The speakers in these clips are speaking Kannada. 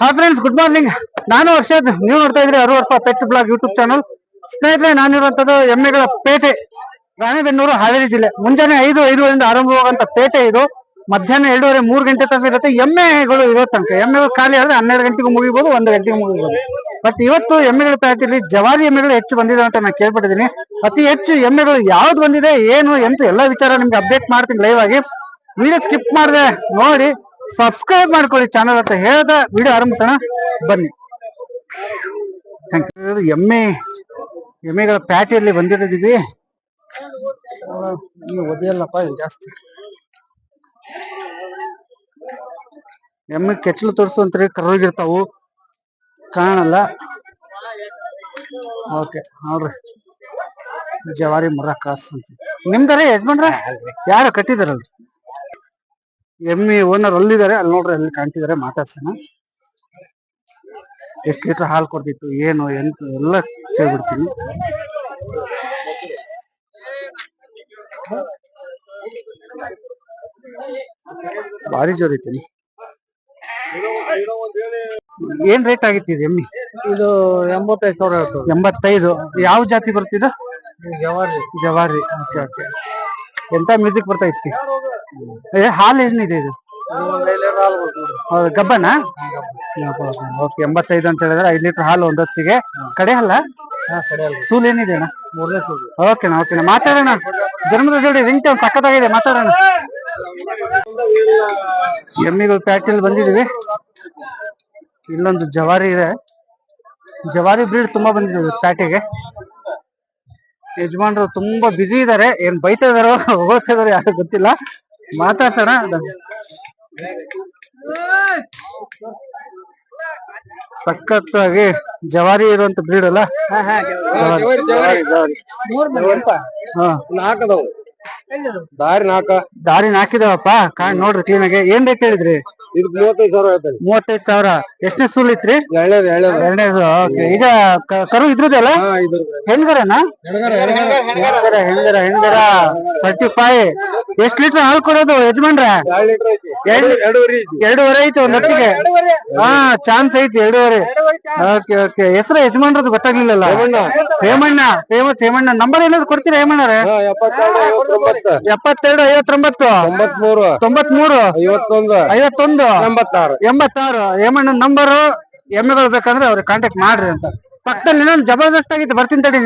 ಹಾಯ್ ಫ್ರೆಂಡ್ಸ್ ಗುಡ್ ಮಾರ್ನಿಂಗ್ ನಾನು ವರ್ಷದ ನೀವು ನೋಡ್ತಾ ಇದ್ರಿ ಅರು ವರ್ಷ ಪೆಟ್ ಬ್ಲಾಗ್ ಯೂಟ್ಯೂಬ್ ಚಾನಲ್ ಸ್ನೇಹಿತರೆ ನಾನಿರುವಂತದ್ದು ಎಮ್ಮೆಗಳ ಪೇಟೆ, ರಾಣೆಬೆನ್ನೂರು, ಹಾವೇರಿ ಜಿಲ್ಲೆ. ಮುಂಜಾನೆ ಐದು, ಐದುವರೆಯಿಂದ ಆರಂಭವಾಗುವಂತ ಪೇಟೆ ಇದು. ಮಧ್ಯಾಹ್ನ ಎರಡೂವರೆ ಮೂರು ಗಂಟೆ ತನಕ ಇರುತ್ತೆ. ಎಮ್ಮೆಗಳು ತನಕ. ಎಮ್ಮೆಗಳು ಖಾಲಿ ಆದ್ರೆ ಹನ್ನೆರಡು ಗಂಟೆಗೂ ಮುಗಿಬಹುದು ಒಂದು ಗಂಟೆಗೆ ಮುಗಿಬಹುದು ಬಟ್ ಇವತ್ತು ಎಮ್ಮೆಗಳ ಪೇಟೆಯಲ್ಲಿ ಜವಾರಿ ಎಮ್ಮೆಗಳು ಹೆಚ್ಚು ಬಂದಿದೆ ಅಂತ ನಾನು ಕೇಳ್ಬಿಟ್ಟಿದ್ದೀನಿ ಅತಿ ಹೆಚ್ಚು ಎಮ್ಮೆಗಳು ಯಾವ್ದು ಬಂದಿದೆ, ಏನು ಎಂತ, ಎಲ್ಲಾ ವಿಚಾರ ನಿಮ್ಗೆ ಅಪ್ಡೇಟ್ ಮಾಡ್ತೀನಿ ಲೈವ್ ಆಗಿ. ವಿಡಿಯೋ ಸ್ಕಿಪ್ ಮಾಡಿದೆ, ನೋಡಿ. ಸಬ್ಸ್ಕ್ರೈಬ್ ಮಾಡ್ಕೊಳ್ಳಿ ಚಾನಲ್ ಅಂತ ಹೇಳ್ದ ವಿಡಿಯೋ ಆರಂಭಿಸೋಣ. ಬನ್ನಿ. ಎಮ್ಮೆ, ಎಮ್ಮೆಗಳ ಪ್ಯಾಟಿಯಲ್ಲಿ ಬಂದಿರೋದಿವಿ ನೀವು ಒದೆಯಲ್ಲಪ್ಪ ಜಾಸ್ತಿ. ಎಮ್ಮೆ ಕೆಚ್ಚಲು ತೋರಿಸುವಂತ್ರಿ ಕರೋಗಿರ್ತಾವು ಕಾಣಲ್ಲ. ಓಕೆ ನೋಡ್ರಿ ಜವಾರಿ ಮುರ ಕಾಸು ಅಂತ. ನಿಮ್ದಾರೆ ಯಜಮಾನ್ರ? ಯಾರು ಕಟ್ಟಿದಾರಲ್ರಿ? ಎಮ್ಮಿ ಓನರ್ ಅಲ್ಲಿದ್ದಾರೆ ಅಲ್ಲಿ ನೋಡ್ರಿ ಅಲ್ಲಿ ಕಾಣ್ತಿದ್ದಾರೆ ಮಾತಾಡ್ಸೋಣ. ಎಷ್ಟು ಲೀಟರ್ ಹಾಲು ಕೊಡ್ತಿತ್ತು ಏನು ಎಂತ ಎಲ್ಲ ಕೇಳ್ಬಿಡ್ತೀನಿ. ಭಾರಿ ಜೋರ್ ಐತಿ. ಏನ್ ರೇಟ್ ಆಗಿತ್ತು ಇದು ಎಮ್ಮಿ ಇದು ಎಂಬತ್ತೈದು ಸಾವಿರ ಎಂಬತ್ತೈದು. ಯಾವ ಜಾತಿ ಬರ್ತಿದ ಜವಾರಿ. ಜವಾರಿ. Okay okay. ಎಂತ ಮ್ಯೂಸಿಕ್ ಬರ್ತಾ ಇತ್ತು? ಏ ಹಾಲು ಏನಿದೆ ಇದು? ಹೌದು, ಗಬ್ಬನ? ಓಕೆ ಎಂಬತ್ತೈದು ಅಂತ ಹೇಳಿದ್ರೆ ಐದು ಲೀಟರ್ ಹಾಲು ಒಂದೊತ್ತಿಗೆ. ಕಡೆ ಅಲ್ಲ? ಸೂಲ್ ಏನಿದೆ ಮೂರನೇ ಓಕೆನಾ ಮಾತಾಡೋಣ. ಜನ್ಮದ ಜೋಡಿ ರಿಂಗ್ ಟೈಮ್ ಸಖತ್ತಾಗಿದೆ, ಮಾತಾಡೋಣ. ಎಮ್ಮಿಗಳು ಪ್ಯಾಟೆಲ್ ಬಂದಿದೀವಿ. ಇಲ್ಲೊಂದು ಜವಾರಿ ಇದೆ. ಜವಾರಿ ಬ್ರೀಡ್ ತುಂಬಾ ಬಂದಿದೆ ಪ್ಯಾಟೆಗೆ ಯಜಮಾನ್ರು ತುಂಬಾ ಬಿಸಿ ಇದಾರೆ. ಏನ್ ಬೈತಾ ಇದಾರೋ ಹೋಗ್ತಾ ಇದಾರೋ ಯಾರು ಗೊತ್ತಿಲ್ಲ. ಮಾತಾಡ್ಸೋಣ. ಸಖತ್ತಾಗಿ ಜವಾರಿ ಇರುವಂತ ಬ್ರೀಡ್ ಅಲ್ಲ? ದಾರಿ ನಾಕ ದಾರಿ ಹಾಕಿದಾವಪ್ಪ. ಕಾಣ್ ನೋಡ್ರಿ ಕ್ಲೀನ್ ಆಗಿ. ಏನ್ ರೇಟ್ ಹೇಳಿದ್ರಿ? ಇದಕ್ ಮೂವತ್ತೈದು ಸಾವಿರ ಹೇಳ್ತಾನೆ ಮೂವತ್ತೈದ್ ಸಾವಿರ. ಎಷ್ಟನೇ ಸೂಲ್ ಇತ್ರಿ ಎರಡನೇದು ಓಕೆ. ಈಗ ಕ- ಕರು ಇದ್ರದಲ್ಲ ಹಾ ಇದು ಹೆಣ್ಗರನ? ಹೆಣ್ಗರ ಹೆಣ್ಗರ ಹೆಣ್ಗರ. Thirty five. ಎಷ್ಟ್ ಲೀಟರ್ ಹಾಲು ಕೊಡೋದು ಯಜಮಾನ್ರ? ಎರಡು ಲೀಟರ್ ಐತಿ. ಎರಡು ಎರಡೂವರೆ ಐತಿ. ಎರಡೂವರೆ ಐತಿ ಒಂದ್ ಹೊತ್ತಿಗೆ ಹಾ ಚಾನ್ಸ್ ಐತಿ ಎರಡೂವರೆ. Okay okay. ಹೆಸರು ಯಜಮಾನ್ರದ್ದು ಗೊತ್ತಾಗ್ಲಿಲ್ಲಲ್ಲ? ಹೇಮಣ್ಣ. ಫೇಮಸ್ ಹೇಮಣ್ಣ. ನಂಬರ್ ಏನಾದ್ರು ಕೊಡ್ತೀರಾ ಹೇಮಣ್ಣರ? ಹಾ ಎಪ್ಪತ್ತೆರಡು ಐವತ್ತೊಂಬತ್ತು ಎಪ್ಪತ್ತೆರಡು ಐವತ್ತೊಂಬತ್ತು. ತೊಂಬತ್ಮೂರು. ತೊಂಬತ್ಮೂರು. ಐವತ್ತೊಂದು. ಐವತ್ತೊಂದು. ಎಂಬತ್ತಾರು. ಎಂಬತ್ತಾರು. ಹೇಮಣ್ಣನ ನಂಬರು ಎಮ್ಮೆಗಳು ಬೇಕಂದ್ರೆ ಅವ್ರಿಗೆ ಕಾಂಟ್ಯಾಕ್ಟ್ ಮಾಡ್ರಿ ಅಂತ. ಪಕ್ಕದಲ್ಲಿ ಇನ್ನೊಂದು ಜಬರ್ದಸ್ತ್ ಆಗಿತ್ತು ಬರ್ತೀನಿ ತಡಿ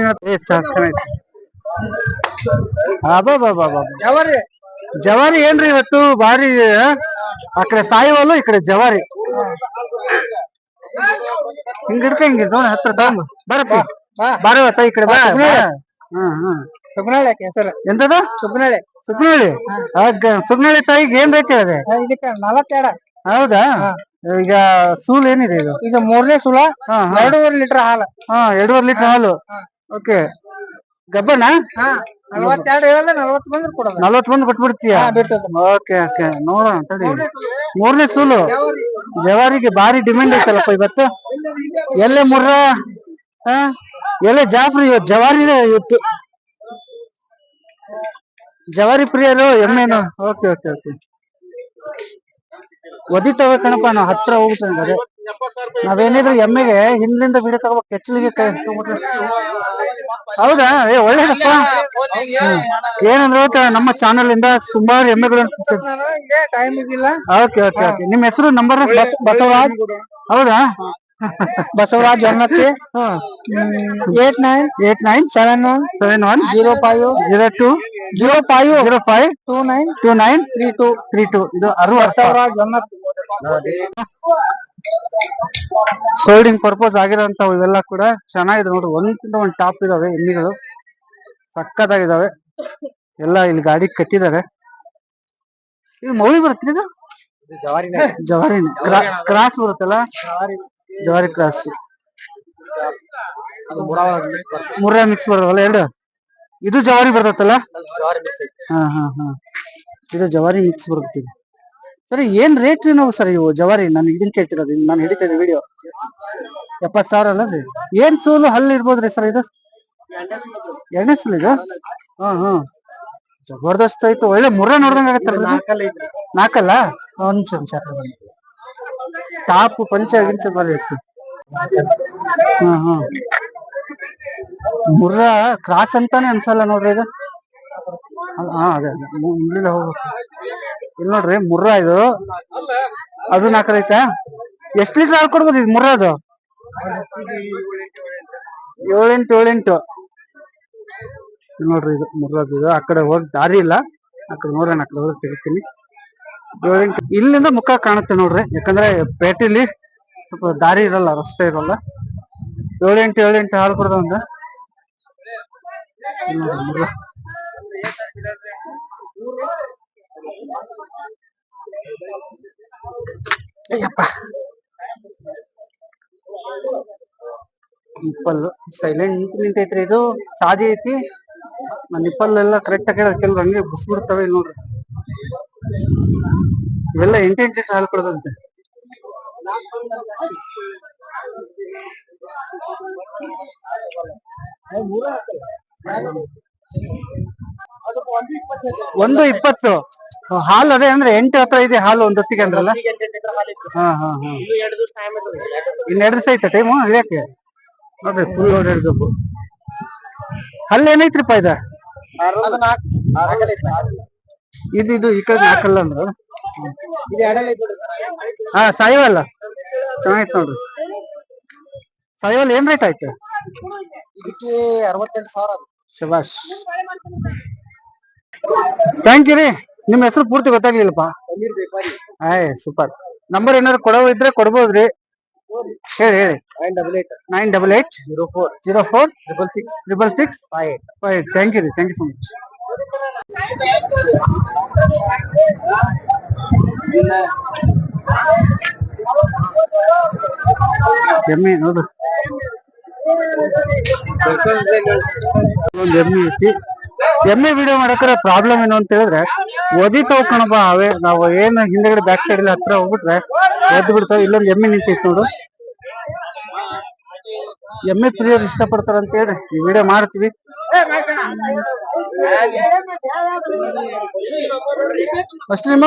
ಜವಾರಿ. ಜವಾರಿ ಏನ್ರಿ ಇವತ್ತು? ಭಾರಿ ಆ? ಕಡೆ ಸಾಯುವಲ್ಲೂ ಈ ಕಡೆ ಜವಾರಿ. ಹಿಂಗಿಡ್ಕ ಹಿಂಗಿರ್ತಾವ ಹಿಂಗ್ ಹತ್ರ ತಗೊಂಡು ಬರಪ್ಪ. ಬರವತ್ತ ಈ ಕಡೆ ಬಾ. ಹ್ಮ್ ಹ್ಮ್ ಸುಬ್ನಾಳೆ ಹೆಸರು. ಎಂತದ? ಸುಬ್ನಾಳೆ ಸುಗ್ನಳ್ಳಿ. ಸುಗ್ನಳ್ಳಿ? ತಾಯಿಗೆ ಏನ್ ರೇಟ್ ಇದೆ ಇದಕ್ಕೆ ನಲವತ್ತೆರಡು. ಹೌದಾ? ಈಗ ಸೂಲ್ ಏನಿದೆ ಇದು? ಇದು ಮೂರನೇ ಸೂಲ ಎರಡೂವರೆ ಲೀಟರ್ ಹಾಲು. ಹಾ ಎರಡೂವರೆ ಲೀಟರ್ ಹಾಲು. ಓಕೆ. ಗಬ್ಬನ? ಹಾ ನಲವತ್ತೆರಡು ಹೇಳಿದ್ರೆ ನಲವತ್ತು ಬಂದ್ರೆ ಕೊಡೋದು. ನಲ್ವತ್ ಬಂದು ಕೊಟ್ಬಿಡ್ತೀಯ? Okay okay. ನೋಡೋಣ ತಡಿ. ಮೂರನೇ ಸೂಲು. ಜವಾರಿಗೆ ಭಾರಿ ಡಿಮ್ಯಾಂಡ್ ಐತಲ್ಲಪ್ಪ ಇವತ್ತು? ಎಲ್ಲೇ ಮುರ್ರ? ಎಲ್ಲೇ ಜಾಫ್ರಿ ಇವತ್ತು? ಜವಾರಿ ಇವತ್ತು. ಜವಾರಿ ಪ್ರಿಯರು ಎಮ್ಮೆನು. Okay okay okay. ಒದಿತಾವೆ ಕಣಪ್ಪ ನಾವು ಹತ್ರ ಹೋಗ್ಬಿಟ್ಟು ಅದೇ ನಾವೇನಿದ್ರು ಎಮ್ಮೆಗೆ ಹಿಂದಿಂದ ಬಿಡ ತಗೋಬೇಕು ಕೆಚ್ಚಲಿಗೆ ಕೈ. ಹೌದಾ? ಏ ಒಳ್ಳೇದಪ್ಪ. ಏನಂದ್ರೆ ನಮ್ಮ ಚಾನಲ್ ಇಂದ ಸುಮಾರು ಎಮ್ಮೆಗಳು ಟೈಮ್ ಇಲ್ಲ ಓಕೆ ಓಕೆ ಓಕೆ. ನಿಮ್ಮ ಹೆಸರು ನಂಬರ್ ಬಸವರಾಜ್ ಹೌದಾ? Basavaraj Honnatti eight nine? Eight nine? Seven one? Seven one? Zero five? Zero two? Zero five? Zero five? Two nine? Two nine? Three two? Three two. ಇದು ಅರು ಬಸವರಾಜ್ ಹೊನ್ನತ್ತಿ ಸೋಲ್ಡಿಂಗ್ ಪರ್ಪಸ್ ಆಗಿರೋಂಥವು ಇವೆಲ್ಲ ಕೂಡ ಚೆನ್ನಾಗಿದೆ ನೋಡ್ರಿ ಒಂದ್ಕಿಂತ ಒಂದ್ ಟಾಪ್ ಇದಾವೆ ಎಮ್ಮಿಗಳು. ಸಕ್ಕತ್ತಾಗಿದಾವೆ. ಎಲ್ಲ ಇಲ್ಲಿ ಗಾಡಿ ಕಟ್ಟಿದ್ದಾರೆ. ಇದು ಮೌಳಿ ಬರುತ್ತೆ ಇದು? ಜವಾರಿನ. ಕ್ರಾಸ್ ಬರುತ್ತಲ್ಲ? ಜವಾರಿ ಕ್ರಾಸ್ ಮುರ್ರಾ ಮಿಕ್ಸ್ ಬರ್ತದಲ್ಲ, ಎರಡು? ಇದು ಜವಾರಿ ಬರ್ತೈತಲ್ಲ ಹಾ ಹಾ ಹಾ. ಇದು ಜವಾರಿ ಮಿಕ್ಸ್ ಬರ್ತೀವಿ ಸರ್ ಸರಿ ಏನ್ ರೇಟ್ ನಾವು ಸರ್ ಇವು ಜವಾರಿ? ನಾನು ಇದನ್ನ ಕೇಳ್ತಿರೋದು ನಾನು ಹಿಡಿತಾ ಇದ್ದೆ ವಿಡಿಯೋ ಎಪ್ಪತ್ ಸಾವಿರ ಅಲ್ಲ ರೀ ಏನ್ ಸೂಲು ಹಲ್ಲು ಇರ್ಬೋದ್ರಿ ಸರ್ ಇದು? ಎರಡನೇ ಸೂಲ್ ಇದು? ಹಾ ಹಾ. ಜಬರ್ದಸ್ತ್ ಆಯ್ತು. ಒಳ್ಳೆ ಮುರ್ರ ನೋಡ್ದಂಗ ಆಗತ್ತಲ್ಲ ನಾಲ್ಕಲ್ಲ? ಒಂದ್ ನಿಮಿಷ ನಿಮಿಷ. ಟಾಪ್ ಪಂಚ ಗಿಂಚ ಬಾರಿ ಇತ್ತು. ಹಾ ಮುರ್ರಾ ಕ್ರಾಸ್ ಅಂತಾನೆ ಅನ್ಸಲ್ಲ ನೋಡ್ರಿ ಇದು? ಹಾ, ಅದೇ ಅದೇ. ಮುಂದಿನ ಹೋಗ್ಬೇಕು. ಇಲ್ಲಿ ನೋಡ್ರಿ, ಮುರ್ರಾ ಇದು. ಅದು ನಾಲ್ಕರ ಎಷ್ಟು ಲೀಟರ್ ಹಾಲು ಕೊಡ್ಬೋದು ಇದು ಮುರ್ರಾದು ಏಳೆಂಟು ಏಳೆಂಟು. ಇಲ್ಲಿ ನೋಡ್ರಿ ಇದು ಮುರ್ರಾದು ಇದು. ಆ ಕಡೆ ಹೋಗಿ ದಾರಿ ಇಲ್ಲ. ಆ ಕಡೆ ನೋಡ್ರಿ ಆ ಹೋಗಿ ತೆಗಿತೀನಿ. ಇಲ್ಲಿಂದ ಮುಖ ಕಾಣುತ್ತೆ ನೋಡ್ರಿ. ಯಾಕಂದ್ರೆ ಪೇಟೆಲಿ ಸ್ವಲ್ಪ ದಾರಿ ಇರಲ್ಲ, ರಸ್ತೆ ಇರಲ್ಲ. ಏಳೆಂಟು ಏಳೆಂಟು ಹಾಲು ಕೊಡೋದು ಒಂದು. ನಿಪ್ಪಲ್ ಸೈಲೆಂಟ್ ನಿಂತೈತ್ರಿ ಇದು. ಸಾದಿ ಐತಿ. ನಿಪ್ಪಲ್ ಎಲ್ಲ ಕರೆಕ್ಟ್ ಆಗಿ ಕೆಲವ್ರು ಹಂಗೆ ಬಿಸ್ಬಿಡ್ತವೆ ನೋಡ್ರಿ. ಇವೆಲ್ಲ ಎಂಟು ಎಂಟು ಲೀಟರ್ ಹಾಲು ಕೊಡೋದಂತೆ. ಒಂದು ಇಪ್ಪತ್ತು. ಹಾಲು ಅದೇ ಅಂದ್ರೆ ಎಂಟು ಹತ್ರ ಇದೆ ಹಾಲು ಒಂದ್ ಹೊತ್ತಿಗೆ ಅಂದ್ರಲ್ಲ? ಹಾ ಹಾ ಹಾ. ಇನ್ನೆರಡು ದಿವಸ ಐತೆ ಟೈಮು ಇಳಿಯಕ್ಕೆ ನೋಡ್ರಿ ಫುಲ್ ಓಡಾಡ್ಬೇಕು ಅಲ್ಲಿ ಏನೈತ್ರಿಪ್ಪ ಇದ? ಇದು ಇದು ಈ ಕಡೆ ಹಾಕಲ್ಲ ಅಂದ್ರ? ಹಾ ಸಾಯಿವಲ್ಲ ಚೆನ್ನಾಗಿತ್ತು ನೋಡ್ರಿ. ಸಾಯಿವಲ್ ಏನ್ ರೇಟ್ ಆಯ್ತು? ಇದಕ್ಕೆ ಅರವತ್ತೆಂಟು ಸಾವಿರ ಶಬಾಷ್. ಥ್ಯಾಂಕ್ ಯು ರೀ. ನಿಮ್ಮ ಹೆಸರು ಪೂರ್ತಿ ಗೊತ್ತಾಗ್ಲಿಲ್ಲಪ್ಪ. ಆಯ್ ಸೂಪರ್ ನಂಬರ್ ಏನಾದ್ರು ಕೊಡೋ ಇದ್ರೆ ಕೊಡ್ಬೋದ್ರಿ ಹೇಳಿ ಹೇಳಿ. Nine double eight nine double eight zero four zero four triple six triple six five eight five thank you ರೀ. ಥ್ಯಾಂಕ್ ಯು ಸೊ ಮಚ್ ಎಮ್ಮೆ ನೋಡು. ಒಂದು ಎಮ್ಮೆ ಐತಿ ಎಮ್ಮೆ ವಿಡಿಯೋ ಮಾಡಕ್ರೆ ಪ್ರಾಬ್ಲಮ್ ಏನು ಅಂತ ಹೇಳಿದ್ರೆ ಒದಿತಾವ್ ಕಣಪ್ಪ ಅವೇ. ನಾವು ಏನು ಹಿಂದೆಗಡೆ ಬ್ಯಾಕ್ ಸೈಡ್ ಹತ್ರ ಹೋಗ್ಬಿಟ್ರೆ ಎದ್ದು ಬಿಡ್ತಾವ. ಇಲ್ಲೊಂದು ಎಮ್ಮೆ ನಿಂತೈತಿ ನೋಡು. ಎಮ್ಮೆ ಪ್ರಿಯರು ಇಷ್ಟಪಡ್ತಾರ ಅಂತ ಹೇಳಿ ಈ ವಿಡಿಯೋ ಮಾಡ್ತೀವಿ. ಅಷ್ಟು ನಿಮ್ಮ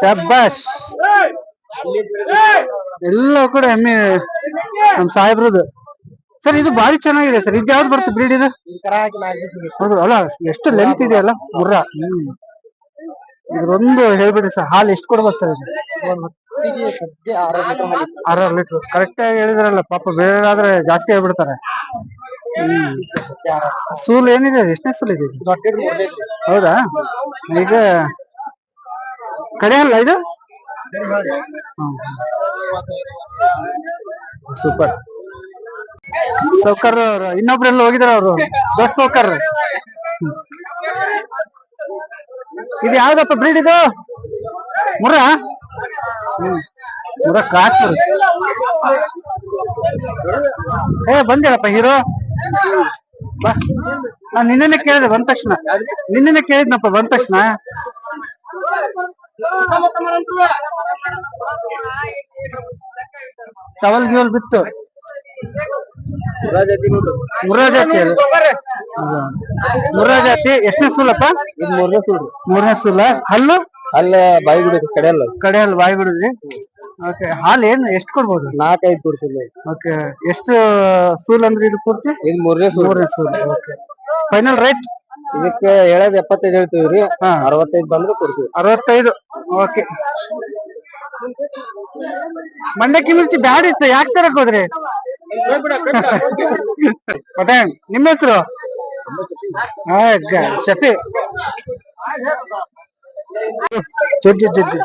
ಶಬ್ಬಾಷ್. ಎಲ್ಲ ಕೂಡ ಎಮ್ಮೆ ನಮ್ ಸಾಹೇಬ್ರದ್ದು. ಸರ್, ಇದು ಬಾರಿ ಚೆನ್ನಾಗಿದೆ ಸರ್. ಇದು ಯಾವ್ದು ಬರುತ್ತೆ ಬ್ರೀಡ್ ಇದು? ಹೌದು, ಅಲ್ಲ, ಎಷ್ಟು ಲೆಂತ್ ಇದೆಯಲ್ಲ? ಮುರ್ರ ಇದೊಂದು ಹೇಳ್ಬಿಡಿ ಸರ್, ಹಾಲು ಎಷ್ಟು ಕೊಡ್ಬೋದು ಸರ್ ಇದು? ಆರು ಲೀಟರ್. ಕರೆಕ್ಟ್ ಆಗಿ ಹೇಳಿದ್ರಲ್ಲ, ಪಾಪ ಬೇರೆ ಆದ್ರೆ ಜಾಸ್ತಿ ಆರು ಸೂಲ್ ಏನಿದೆ? ಎಷ್ಟನೇ ಸೂಲ್ ಇದೆ? ಹೌದಾ? ಈಗ ಕಡೆ ಅಲ್ಲ ಇದು? ಸೂಪರ್. ಸೌಕರ್ ಅವ್ರು, ಇನ್ನೊಬ್ರೆಲ್ಲ ಹೋಗಿದಾರ ಅವರು? ದೊಡ್ಡ ಸೌಕರ್. ಇದು ಯಾವ್ದಪ್ಪ ಬ್ರೀಡ್ ಇದು? ಮುರ? ಮುರ ಕ್ರಾಸ್ ಏ, ಬಂದಿರಪ್ಪ ಹೀರೋ ನಾನ್ ನಿನ್ನೆ ಕೇಳಿದೆ ಬಂದ ತಕ್ಷಣ. ನಿನ್ನೆ ಕೇಳಿದ್ನಪ್ಪ ಬಂದ ತಕ್ಷಣ. ಟವಲ್ ಗಿವಲ್ ಬಿತ್ತು. ಮುರಾಜಾತಿ ಮುರಾಜಾತಿ ಎಷ್ಟನೇ ಸೂಲಪ್ಪ? ಮೂರನೇ ಸೂಲ್. ಮೂರನೇ ಸೂಲ. ಹಲ್ಲು? ಅಲ್ಲೇ ಬಾಯಿ ಬಿಡುದು ಕಡೆ ಅಲ್ಲ. ಕಡೆ ಅಲ್ಲಿ ಬಾಯಿ ಬಿಡುದ್ರಿ ಓಕೆ ಹಾಲು ಏನ್ ಎಷ್ಟು ಕೊಡ್ಬೋದು? ನಾಲ್ಕೈದು ಕೊಡ್ತೀನಿ. ಓಕೆ ಎಷ್ಟು ಸೂಲ್ ಅಂದ್ರೆ ಇದು ಪೂರ್ತಿ ಇದು ಮೂರನೇ ಸೂಲ್. ಮೂರನೇ ಸೂಲ್ ಓಕೆ ಫೈನಲ್ ರೇಟ್ ಇದಕ್ಕೆ ಹೇಳೋದ್ ಎಪ್ಪತ್ತೈದು ಹೇಳ್ತೀವಿ ರೀ. ಅರವತ್ತೈದು ಬಂದ್ರೆ ಕೊಡ್ತೀವಿ. ಅರವತ್ತೈದು ಓಕೆ ಮಂಡಕ್ಕಿ ಮಿರ್ಚಿ ಬ್ಯಾಡ ಇತ್ತು ಯಾಕೆ ತರಕ್ ಹೋದ್ರಿ? ಪಟಾಣ್ ನಿಮ್ಮ ಹೆಸರು? ಶಫಿ. ಜಜ್ಜಿ ಜಜ್ಜಿ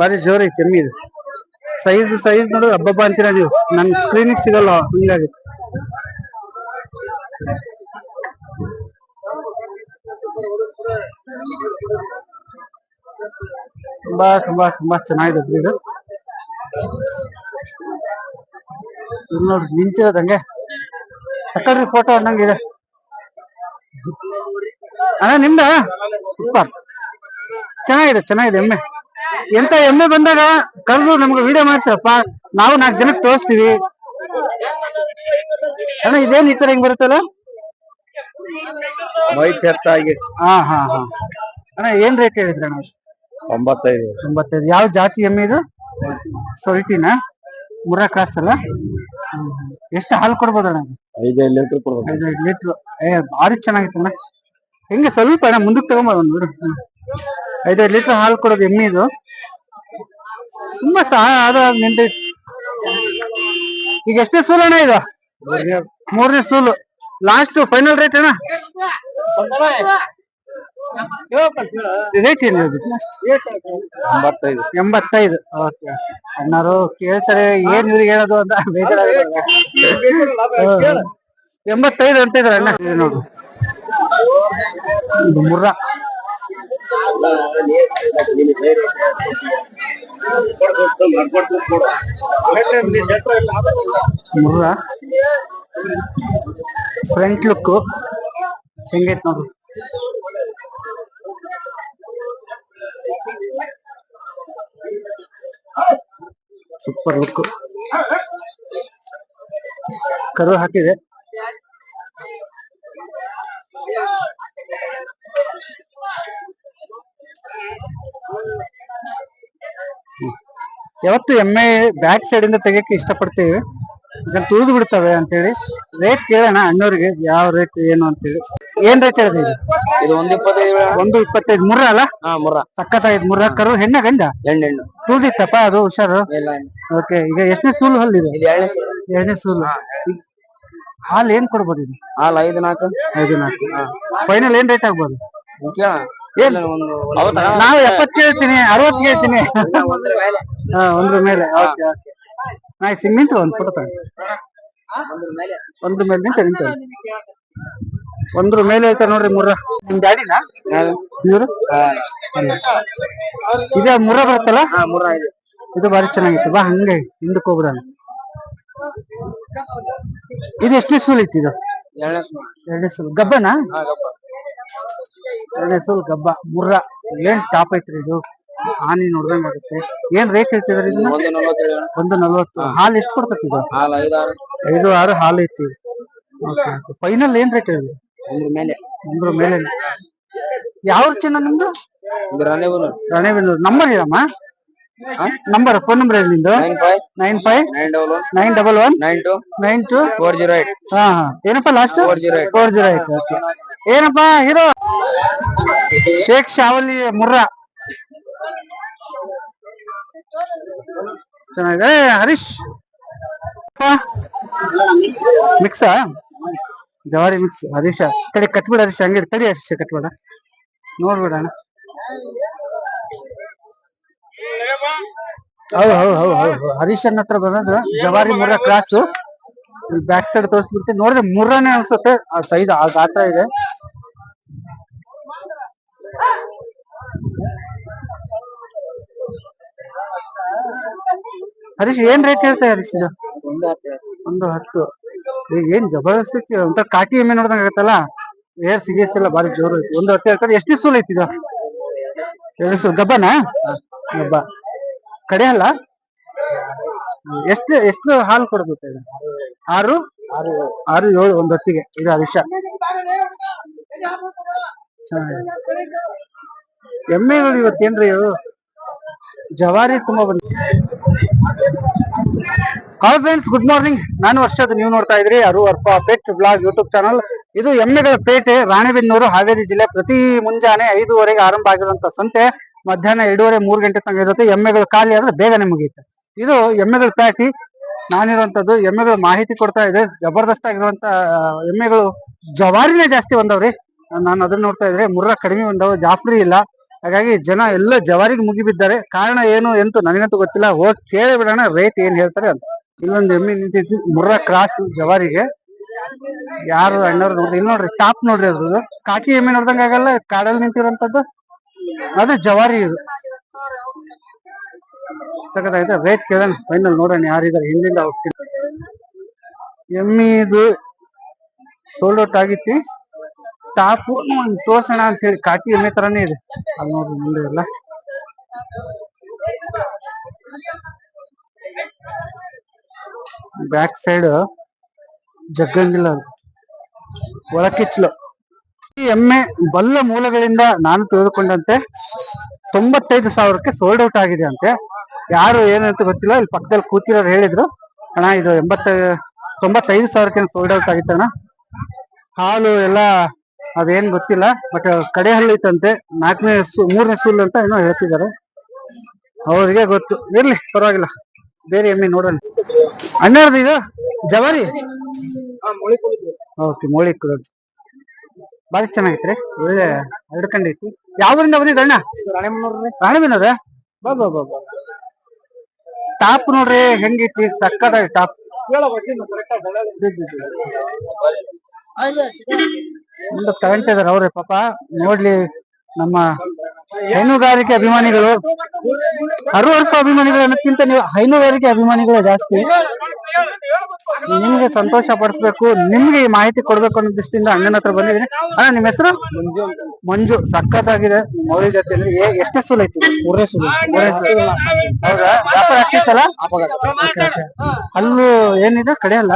ಬಾರಿ ಜೋರ್ ಐತಿ ಎಮ್ಮಿ ಸೈಜ್ ಸೈಜ್ ನೋಡಿದ್ರೆ ಹಬ್ಬಬ್ಬ ಅಂತೀರಾ ನೀವು. ನನ್ ಸ್ಕ್ರೀನಿಗೆ ಸಿಗಲ್ಲ ಹಿಂಗಾಗಿ. ತುಂಬಾ ತುಂಬಾ ತುಂಬಾ ಚೆನ್ನಾಗಿದೆ ಇದು ನೋಡ್ರಿ, ನಿಂತಿರೋದಂಗೆ. ತಕೊಳ್ರಿ ಫೋಟೋ ಅನ್ನಂಗಿದೆ ಅಣ್ಣ, ನಿಮ್ದ? ಸೂಪರ್ ಚೆನ್ನಾಗಿದೆ ಚೆನ್ನಾಗಿದೆ, ಎಮ್ಮೆ. ಎಂತ ಎಮ್ಮೆ ಬಂದಾಗ ಕರೆದು ನಮ್ಗೆ ವಿಡಿಯೋ ಮಾಡ್ಸಪ್ಪ ನಾವು ನಾಲ್ಕು ಜನಕ್ಕೆ ತೋರಿಸ್ತೀವಿ. ಅಣ್ಣ ಇದೇನು ಈ ತರ ಹಿಂಗ್ ಬರುತ್ತಲ್ಲ? ಮೈ ತೆತ್ತಾಗಿ ಹಾ ಹಾ ಹಾ. ಅಣ್ಣ ಏನ್ ರೇಟ್ ಹೇಳಿದ್ರಿ ಅಣ್ಣ? ಒಂಬತ್ತೈದು ತೊಂಬತ್ತೈದು. ಯಾವ ಜಾತಿ ಎಮ್ಮೆ ಇದು? ಸೊಲ್ಟಿನ ಮುರ್ರಾ ಕ್ರಾಸ್ ಅಲ್ಲ. ಎಷ್ಟು ಹಾಲು ಕೊಡ್ಬೋದು ಅಣ್ಣ? ಐದೈದು ಲೀಟರ್ ಕೊಡ್ಬೋದು. ಐದೈದು ಲೀಟ್ರ್ ಏ ಭಾರಿ ಚೆನ್ನಾಗಿತ್ತು ಅಣ್ಣ. ಹೆಂಗೆ ಸ್ವಲ್ಪ ಅಣ್ಣ ಮುಂದಕ್ಕೆ ತಗೊಂಬ ಒಂದು. ಐದೈದು ಲೀಟರ್ ಹಾಲು ಕೊಡೋದು ಎಮ್ಮೆ ಇದು. ತುಂಬಾ ಸಹ ಅದ ನಿಂತೈತಿ ಈಗ ಎಷ್ಟೇ ಸೂಲ್ ಅಣ್ಣ ಇದು? ಮೂರನೇ ಸೂಲು. ಲಾಸ್ಟ್ ಫೈನಲ್ ರೇಟ್ ಅಣ್ಣ? ರೇಟ್ ಏನು ಒಂಬತ್ತೈದು ಎಂಬತ್ತೈದು. ಓಕೆ ಅಣ್ಣಾರು ಕೇಳ್ತಾರೆ ಏನ್ ಇವ್ರಿಗೆ ಹೇಳೋದು ಅಂತ. ಎಂಬತ್ತೈದು ಅಂತ ಇದ್ರ ಅಣ್ಣ ನೋಡು. ಮುರ್ರ. ಮುರ್ರ? ಫ್ರಂಟ್ ಲುಕ್ ಹೆಂಗೈತ್ ನೋಡ್ರಿ ಸೂಪರ್ ಲುಕ್ ಕರು ಹಾಕಿದೆ. ಯಾವತ್ತು ಎಮ್ಮೆ ಬ್ಯಾಕ್ ಸೈಡ್ ಇಂದ ತೆಗಿಯಕ್ಕೆ ಇಷ್ಟಪಡ್ತೀವಿ. ಇದನ್ನ ತುಳಿದು ಬಿಡ್ತವೆ ಅಂತೇಳಿ ರೇಟ್ ಕೇಳೋಣ ಅಣ್ಣವ್ರಿಗೆ ಯಾವ ರೇಟ್ ಏನು ಅಂತೇಳಿ. ಏನ್ ರೇಟ್ ಹೇಳಿದೆ ಇದು ಒಂದು ಇಪ್ಪತ್ತೈದು ಒಂದು ಇಪ್ಪತ್ತೈದು ಮುರ್ರ ಅಲ್ಲ? ಹಾ ಮುರ್ರ. ಕರು. ಹೆಣ್ಣ ಗಂಡ? ಹೆಣ್ಣು ತುಳ್ದಿತ್ತಪ್ಪ ಅದು ಹುಷಾರು? ಇಲ್ಲ ಓಕೆ ಈಗ ಎಷ್ಟನೇ ಸೂಲು ಹಲ್ಲಿದೆ ಇದು? ಎರಡನೇ ಸಲ. ಎರಡನೇ ಸೂಲು. ಹಾಲು ಏನ್ ಕೊಡ್ಬೋದು ಇದು? ಹಾಲು ಐದು ನಾಲ್ಕು. ಐದು ನಾಲ್ಕು. ಫೈನಲ್ ಏನ್ ರೇಟ್ ಆಗ್ಬೋದು? ನಾವು ಎಪ್ಪತ್ತು ಕೇಳ್ತೀನಿ ಅರವತ್ ಕೇಳ್ತೀನಿ. ಹಾ ಒಂದ್ರ ಮೇಲೆ. Okay okay. ನಾ ಸಿಂಗ್ ನಿಂತು ಒಂದು ಫೋಟೋ ತಗೊಂಡು ಒಂದ್ರ ಮೇಲೆ. ನಿಂತ ನಿಂತ ಒಂದ್ರ ಮೇಲೆ ಹೇಳ್ತಾರೆ ನೋಡ್ರಿ ಮುರ್ರ ನಿಮ್ ಡ್ಯಾಡಿನ ಇವರು? ಇದೇ ಬರುತ್ತಲ್ಲ? ಮುರ ಐದು ಇದು ಬಾರಿ ಚೆನ್ನಾಗಿತ್ತು. ಬಾ ಹಂಗೆ ಹಿಂದಕ್ಕೆ ಹೋಗ್ಬಿಡೋಣ. ಇದು ಎಷ್ಟು ಸೂಲ್ ಇತ್ತು ಇದು. ಎರಡನೇ ಸೂಲ್. ಗಬ್ಬನಾ? ಹಾ ಗಪ್ಪ ಎರಡನೇ ಸೂಲ್ ಗಬ್ಬ ಮುರ್ರ. ಏನ್ ಟಾಪ್ ಐತ್ರಿ ಇದು? ಹಾನಿ ನೋಡ್ದಂಗ್ ಆಗುತ್ತೆ. ಏನ್ ರೇಟ್ ಹೇಳ್ತಿದ್ರಿ ಇದನ್ನ? ಒಂದು ನಲ್ವತ್ತು ಹಾಲು ಎಷ್ಟು ಕೊಡ್ತೈತಿ ಇದು? ಐದು ಆರು. ಹಾಲು ಐತಿ. ಫೈನಲ್ ಏನ್ ರೇಟ್ ಒಂದ್ರ ಮೇಲೆ. ಒಂದ್ರ ಮೇಲೆ. ಯಾವ ಚಿನ್ನ ನಿಮ್ದು? ರಾಣೇಬೆನ್ನೂರು. ನಂಬರ್ ಹೇಳಮ್ಮ. ನಂಬರ್ ಫೋನ್ ನಂಬರ್ ಹೇಳಿ ನಿಂದು. Nine five nine double one nine double one nine two nine two four zero eight ಹಾ ಹಾ. ಏನಪ್ಪ last four zero eight four zero eight okay ಏನಪ್ಪ, ಹೀರೋ? ಶೇಖ್ ಶಾವಲಿ ಮುರ್ರಾ. ಚೆನ್ನಾಗಿದೆ. ಹರೀಶ್. ಮಿಕ್ಸಾ ಜವಾರಿ ಮಿಕ್ಸ್ ಹರೀಶ. ತಡಿ, ಕಟ್ಬಿಡ ಹರೀಶ್, ಹಂಗಿರ್, ತಡಿ ಹರೀಶ್, ಕಟ್ಬೇಡ. ನೋಡ್ಬೇಡ ಅಣ್ಣ. ಹೌದು ಹೌದು ಹೌದು ಹೌದು. ಹರೀಶನ್ ಹತ್ರ ಬಂದದ್ದು ಜವಾರಿ ಮುರ್ರಾ ಕ್ಲಾಸ್ ಬ್ಯಾಕ್ ಸೈಡ್ ತೋರಿಸ್ಬಿಡ್ತೀನಿ ನೋಡಿದ್ರೆ ಮೂರನೇ ಅನ್ಸುತ್ತೆ. ಆ ಸೈಜ್ ಆ ಗಾತ್ರ ಇದೆ. ಹರೀಶ್, ಏನ್ ರೇಟ್ ಹೇಳ್ತಾ ಹರೀಶ್ ಇದು? ಒಂದು ಹತ್ತು. ಈಗ ಏನ್ ಜಬರ್ದಸ್ತಿ ಒಂಥರ ಕಾಟಿ ಎಮ್ಮೆ ನೋಡ್ದಂಗ ಆಗತ್ತಲ್ಲ? ಏರ್ ಸಿಗೇಸ್ ಎಲ್ಲ ಬಾರಿ ಜೋರು ಐತಿ. ಒಂದು ಹತ್ತು ಹೇಳ್ತಾರೆ. ಎಷ್ಟು ಸೂಲ್ ಐತಿ ಇದು? ಎರಡು ಸೂಲ್ ಗಬ್ಬನಾ? ಗಬ್ಬ. ಕಡೆ ಅಲ್ಲ? ಎಷ್ಟು ಎಷ್ಟು ಹಾಲು ಕೊಡ್ಬೇಕು ಇದು ಆರು? ಆರು ಏಳು, ಒಂದು ಹೊತ್ತಿಗೆ. ಇದು ವಿಷ. ಎಮ್ಮೆಗಳು ಇವತ್ತೇನ್ರಿ ಇವು ಜವಾರಿ ತುಂಬಾ ಬಂದ ಹಾಯ್ ಫ್ರೆಂಡ್ಸ್ ಗುಡ್ ಮಾರ್ನಿಂಗ್ ನಾನು ವರ್ಷದ ನೀವು ನೋಡ್ತಾ ಇದ್ರಿ. ಅರು ಅರ್ಪ ಪೆಟ್ ಬ್ಲಾಗ್ ಯೂಟ್ಯೂಬ್ ಚಾನಲ್ ಇದು ಎಮ್ಮೆಗಳ ಪೇಟೆ, ರಾಣೆಬೆನ್ನೂರು, ಹಾವೇರಿ ಜಿಲ್ಲೆ. ಪ್ರತಿ ಮುಂಜಾನೆ ಐದುವರೆಗೆ ಆರಂಭ ಆಗಿರುವಂತ ಸಂತೆ. ಮಧ್ಯಾಹ್ನ ಎರಡೂವರೆ ಮೂರು ಗಂಟೆ ತನಕ ಇರುತ್ತೆ. ಎಮ್ಮೆಗಳು ಖಾಲಿ ಆದ್ರೆ ಬೇಗನೆ ಮುಗಿಯುತ್ತೆ. ಇದು ಎಮ್ಮೆಗಳ ಪ್ಯಾಟಿ ನಾನಿರುವಂತದ್ದು ಎಮ್ಮೆಗಳು ಮಾಹಿತಿ ಕೊಡ್ತಾ ಇದೆ. ಜಬರ್ದಸ್ತ್ ಆಗಿರುವಂತ ಎಮ್ಮೆಗಳು ಜವಾರಿನೇ ಜಾಸ್ತಿ ಬಂದವ್ರಿ. ನಾನು ಅದನ್ನ ನೋಡ್ತಾ ಇದ್ರೆ ಮುರ್ರ ಕಡಿಮೆ ಬಂದವು, ಜಾಫ್ರಿ ಇಲ್ಲ. ಹಾಗಾಗಿ ಜನ ಎಲ್ಲ ಜವಾರಿಗೆ ಮುಗಿಬಿದ್ದಾರೆ ಕಾರಣ ಏನು ಎಂತೂ ನನಗಂತೂ ಗೊತ್ತಿಲ್ಲ. ಹೋಗಿ ಕೇಳಿ ಬಿಡೋಣ, ರೇಟ್ ಏನ್ ಹೇಳ್ತಾರೆ ಅಂತ. ಇಲ್ಲೊಂದು ಎಮ್ಮೆ ನಿಂತೈತಿ ಮುರ್ರ ಕ್ರಾಸ್ ಜವಾರಿಗೆ. ಯಾರು ಅಣ್ಣವ್ರು ನೋಡ್ರಿ, ಇಲ್ಲಿ ನೋಡ್ರಿ, ಟಾಪ್ ನೋಡ್ರಿ ಅದ್ರದ್ದು. ಕಾಕಿ ಎಮ್ಮೆ ನೋಡ್ದಂಗ ಆಗಲ್ಲ, ಕಾಡಲ್ಲಿ ನಿಂತಿರೋಂಥದ್ದು ಅದು ಜವಾರಿ ಇದು. ಸಖತ್ತಾಗಿದೆ. ರೇಟ್ ಕೇಳೋಣ. ಫೈನಲ್ ನೋಡೋಣ ಯಾರಿದ್ದಾರೆ ಹಿಂದಿಂದ ಹೋಗ್ತೀನಿ ಎಮ್ಮಿ ಇದು ಸೋಲ್ಡ್ ಔಟ್ ಆಗಿತ್ತು. ಟಾಪ್ ತೋರ್ಸೋಣ ಅಂತ ಹೇಳಿ. ಕಾಕಿ ಎಮ್ಮೆ ತರಾನೇ ಇದೆ. ಅಲ್ಲಿ ನೋಡ್ರಿ ಮುಂದೆ ಎಲ್ಲ. ಬ್ಯಾಕ್ ಸೈಡ್ ಜಗ್ಗಂಗಿಲ್ಲ ಒಳಕಿಚ್ಲು ಎಮ್ಮೆ ಬಲ್ಲ ಮೂಲಗಳಿಂದ ನಾನು ತಿಳಿದುಕೊಂಡಂತೆ ತೊಂಬತ್ತೈದು ಸಾವಿರಕ್ಕೆ ಸೋಲ್ಡ್ ಔಟ್ ಆಗಿದೆ ಅಂತೆ. ಯಾರು ಏನಂತ ಗೊತ್ತಿಲ್ಲ ಇಲ್ಲಿ ಪಕ್ಕದಲ್ಲಿ ಕೂತಿರೋರು ಹೇಳಿದ್ರು. ಅಣ್ಣ ಇದು ಎಂಬತ್ತ ತೊಂಬತ್ತೈದು ಸಾವಿರಕ್ಕೆ ಸೋಲ್ಡ್ ಔಟ್ ಆಗಿತ್ತಣ್ಣ. ಹಾಲು ಎಲ್ಲ ಅದೇನ್ ಗೊತ್ತಿಲ್ಲ ಬಟ್ ಕಡೆ ಹಳ್ಳಿ ಐತಂತೆ ನಾಲ್ಕನೇ ಸು ಮೂರನೇ ಸೂಲ್ ಅಂತ ಏನೋ ಹೇಳ್ತಿದ್ದಾರೆ. ಅವ್ರಿಗೆ ಗೊತ್ತು. ಇರ್ಲಿ ಪರವಾಗಿಲ್ಲ. ಬೇರೆ ಎಮ್ಮೆ ನೋಡೋಣ. ಅಣ್ಣ ಇದು? ಜವಾರಿ? ಓಕೆ ಮೋಳಿ ಕುಲದ್ ಬಾರಿ ಚೆನ್ನಾಗೈತ್ರಿ ಒಳ್ಳೆ ಹಿಡ್ಕೊಂಡೈತಿ ಯಾವ ಊರಿಂದ ಬಂದಿದ್ದು ಅಣ್ಣ? ರಾಣಿಬೆನ್ನೂರ ಬಾ ಬಾ ಬಾ ಟಾಪ್ ನೋಡ್ರಿ, ಹೆಂಗೈತಿ? ಸಕ್ಕದ ಟಾಪ್ ಮುಂದೆ ತಗೊಂತಿದಾರೆ ಅವ್ರಿ ಪಾಪ. ನೋಡ್ಲಿ ನಮ್ಮ ಹೈನುಗಾರಿಕೆ ಅಭಿಮಾನಿಗಳು ಹರುವರ್ಷ ಅಭಿಮಾನಿಗಳು ಅನ್ನೋದಕ್ಕಿಂತ ನೀವು ಹೈನುಗಾರಿಕೆ ಅಭಿಮಾನಿಗಳೇ ಜಾಸ್ತಿ. ನಿಮ್ಗೆ ಸಂತೋಷ ಪಡಿಸ್ಬೇಕು ನಿಮ್ಗೆ ಈ ಮಾಹಿತಿ ಕೊಡ್ಬೇಕು ಅನ್ನೋ ದೃಷ್ಟಿಯಿಂದ ಅಣ್ಣನ ಹತ್ರ ಬಂದಿದ್ದೀನಿ. ಅಣ್ಣ ನಿಮ್ಮ ಹೆಸರು? ಮಂಜು ಸಖತ್ತಾಗಿದೆ. ಮೌರಿ ಜೊತೆ ಎಷ್ಟು ಸೂಲ್ ಐತಿ? ಮೂರೇ ಸೂಲ್ ಮೂರೇ ಸುಲ ಹೌದಾ? ವ್ಯಾಪಾರ ಆಗ್ತಿತ್ತಲ್ಲ. ಅಲ್ಲೂ ಏನಿದೆ? ಕಡೆ ಅಲ್ಲ?